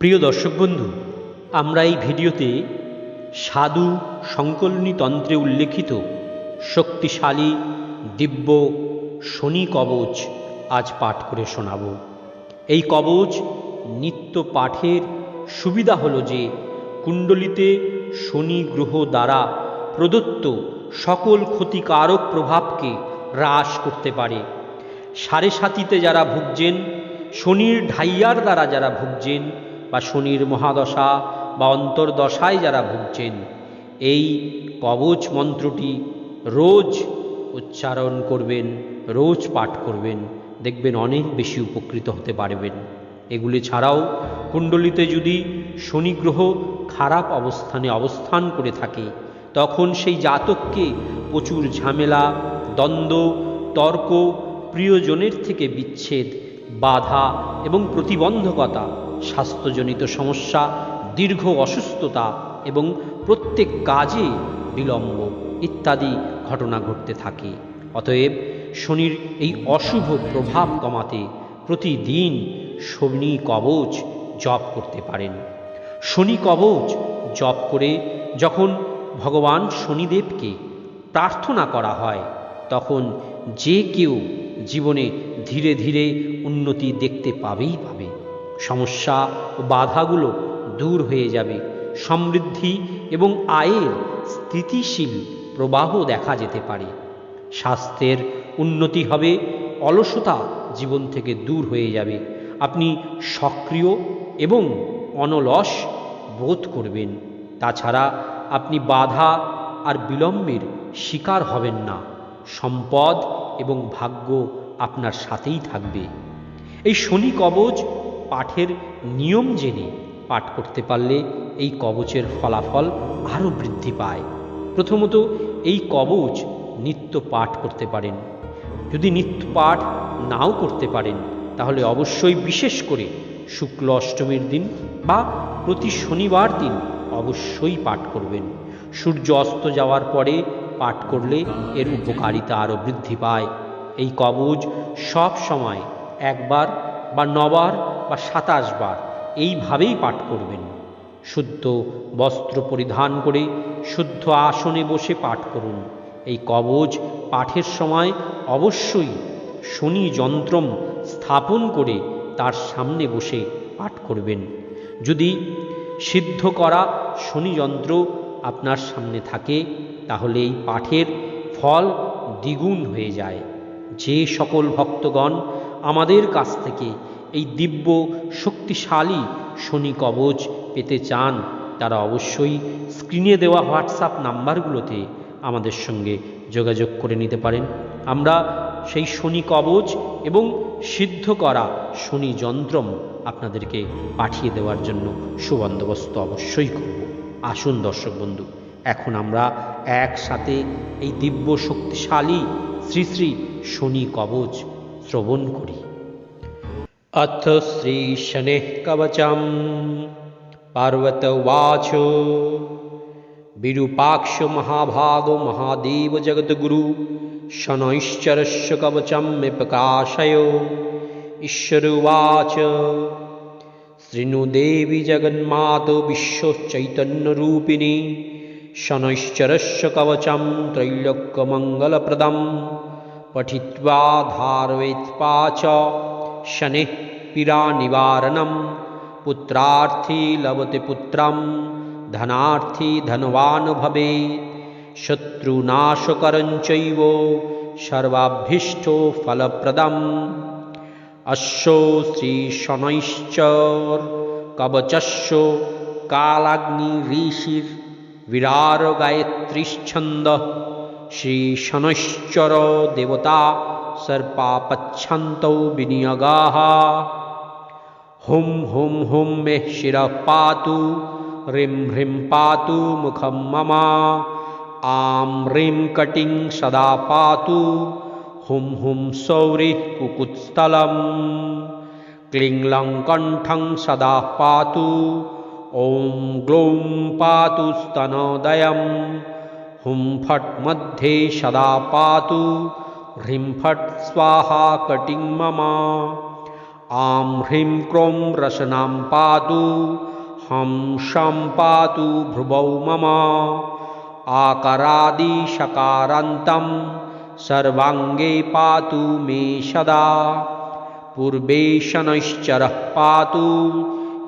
প্রিয় দর্শক বন্ধু, আমরা এই ভিডিওতে সাধু সংকলনী তন্ত্রে উল্লেখিত শক্তিশালী দিব্য শনি কবচ আজ পাঠ করে শোনাব। এই কবচ নিত্য পাঠের সুবিধা হলো যে, কুণ্ডলিতে শনি গ্রহ দ্বারা প্রদত্ত সকল ক্ষতিকারক প্রভাবকে হ্রাস করতে পারে। সাড়ে সাতিতে যারা ভুগছেন, শনির ঢাইয়ার দ্বারা যারা ভুগছেন বা শনির মহাদশা বা অন্তর্দশায় যারা ভুগছেন, এই কবচ মন্ত্রটি রোজ উচ্চারণ করবেন, রোজ পাঠ করবেন, দেখবেন অনেক বেশি উপকৃত হতে পারবেন। এগুলি ছাড়াও কুণ্ডলিতে যদি শনি গ্রহ খারাপ অবস্থানে অবস্থান করে থাকে, তখন সেই জাতককে প্রচুর ঝামেলা, দ্বন্দ্ব, তর্ক, প্রিয়জনের থেকে বিচ্ছেদ বাধা এবং প্রতিবন্ধকতা, স্বাস্থ্যজনিত সমস্যা, দীর্ঘ অসুস্থতা এবং প্রত্যেক কাজে বিলম্ব ইত্যাদি ঘটনা ঘটতে থাকে। অতএব শনির এই অশুভ প্রভাব কমাতে প্রতিদিন শনি কবচ জপ করতে পারেন। শনি কবচ জপ করে যখন ভগবান শনিদেবকে প্রার্থনা করা হয়, তখন যে কেউ জীবনে ধীরে ধীরে উন্নতি দেখতে পাবেই পাবে। সমস্যা ও বাধাগুলো দূর হয়ে যাবে। সমৃদ্ধি এবং আয়ের স্থিতিশীল প্রবাহ দেখা যেতে পারে। স্বাস্থ্যের উন্নতি হবে, অলসতা জীবন থেকে দূর হয়ে যাবে। আপনি সক্রিয় এবং অনলস বোধ করবেন। তাছাড়া আপনি বাধা আর বিলম্বের শিকার হবেন না। সম্পদ এবং ভাগ্য আপনার সাথেই থাকবে। এই শনি কবচ পাঠের নিয়ম জেনে পাঠ করতে পারলে এই কবচের ফলাফল আরও বৃদ্ধি পায়। প্রথমত, এই কবচ নিত্য পাঠ করতে পারেন। যদি নিত্য পাঠ নাও করতে পারেন, তাহলে অবশ্যই বিশেষ করে শুক্ল অষ্টমীর দিন বা প্রতি শনিবার দিন অবশ্যই পাঠ করবেন। সূর্য অস্ত যাওয়ার পরে পাঠ করলে এর উপকারিতা আরও বৃদ্ধি পায়। এই কবচ সব সময় একবার বা নবার বা সাতাশ বার এইভাবেই পাঠ করবেন। শুদ্ধ বস্ত্র পরিধান করে শুদ্ধ আসনে বসে পাঠ করুন। এই কবচ পাঠের সময় অবশ্যই শনি যন্ত্রম স্থাপন করে তার সামনে বসে পাঠ করবেন। যদি সিদ্ধ করা শনি যন্ত্র আপনার সামনে থাকে, তাহলে এই পাঠের ফল দ্বিগুণ হয়ে যায়। যে সকল ভক্তগণ আমাদের কাছ থেকে এই দিব্য, শক্তিশালী শনি কবচ পেতে চান, তারা অবশ্যই স্ক্রিনে দেওয়া হোয়াটসঅ্যাপ নাম্বারগুলোতে আমাদের সঙ্গে যোগাযোগ করে নিতে পারেন। আমরা সেই শনি কবচ এবং সিদ্ধ করা শনি যন্ত্রম আপনাদেরকে পাঠিয়ে দেওয়ার জন্য সুবন্দোবস্ত অবশ্যই করব। আসুন দর্শক বন্ধু, এখন আমরা একসাথে এই দিব্য, শক্তিশালী শ্রী শ্রী শনি কবচ শ্রবণ করি। অথ শ্রী শনেহ কবচম। পার্বত উচ বিরূপাক্ষ মহাভাগ মহাদেব জগদ্গুরু শনৈশ্চরস্য কবচম মে প্রকাশয়। ঈশ্বরুবাচ শৃণু দেবী জগন্মাত বিশ্ব চৈতন্যরূপিণী শনৈশ্চরস্য কবচম ত্রৈলোক্যমঙ্গলপ্রদম पठित्वा धारयित्वा च शनिः पीडानिवारणं पुत्रार्थी लभते पुत्रं, धनार्थी धनवान् भवेत् शत्रुनाशकरं चैव सर्वाभीष्टो फलप्रदम्। अश्यो श्रीशनैश्चर कवचस्य कालाग्निऋषिर्विरारगायत्रीश्छन्दः श्रीशनैश्चर देवता सर्पापच्छन्तौ विनियोगाः। हुम हुं हुं, मे शिरः पातु, ह्रीं ह्रीं पातु मुखं मम। आं, ह्रीं कटिं सदा पातु, हुं हुं, सौरिः कुकुत्स्थलं क्लीं, लं सदा पातु, ॐ, ग्लौं पातु स्तनोदयं हुं फट् मध्ये सदा पातु। ह्रीं फट् स्वाहा कटिं मम। आं ह्रीं क्रों रसनां पातु। हं शं पातु भ्रुवौ मम। आकरादिशकारान्तं सर्वाङ्गे पातु मे सदा। पूर्वे शनैश्चरः पातु।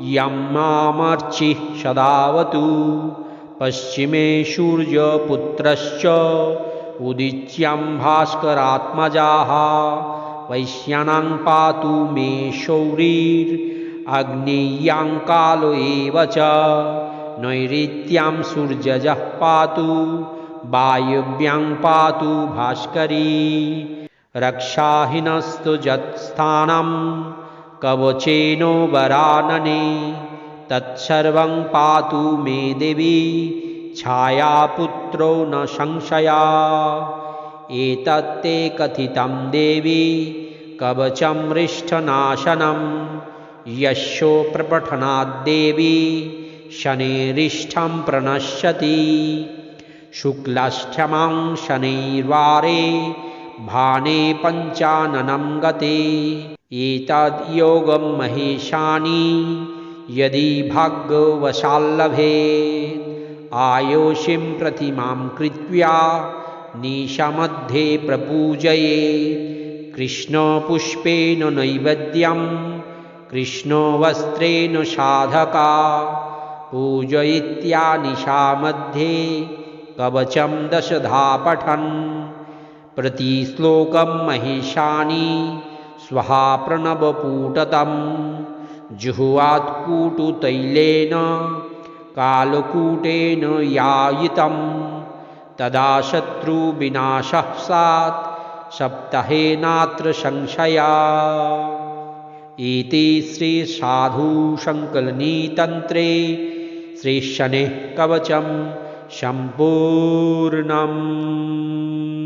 यं मामर्चिः सदावतु। पश्चिमे सूर्यपुत्रश्च, उदिच्यां भास्करात्मजाः, वैश्यानां पातु मे शौरीर्ग्नेय्यां कालो एव च, नैऋत्यां सूर्यजः पातु, वायव्यां पातु भास्करी, रक्षाहीनस्तु कवचेनो वरानने। तत्सर्वं पातु मे देवी। छायापुत्रो न संशया। एतत्ते कथितं देवी। कवचं रिष्ठनाशनं यशो प्रपठनाद्देवी शनेरिष्ठं प्रणश्यति। शुक्लाष्टमां शनैर्वारे। भाने पञ्चाननं गते। एतद्योगं महेशानि। यदि भाग्यवशाल्लभेत् आयोषिं प्रतिमां कृत्वा निशमध्ये प्रपूजयेत्। कृष्णपुष्पेण नैवेद्यं, कृष्णवस्त्रेण साधका, पूजयित्या निशामध्ये कवचं दशधा पठन् प्रतिश्लोकं महिषाणि, स्वहा प्रणवपूटतं जुह्वात्कूटुतैलेन कालकूटेन यायितं तदा शत्रुविनाशः स्यात् सप्ताहेनात्र संशया। इति श्रीसाधुसङ्कलनीतन्त्रे श्रीशनेः कवचं सम्पूर्णम्।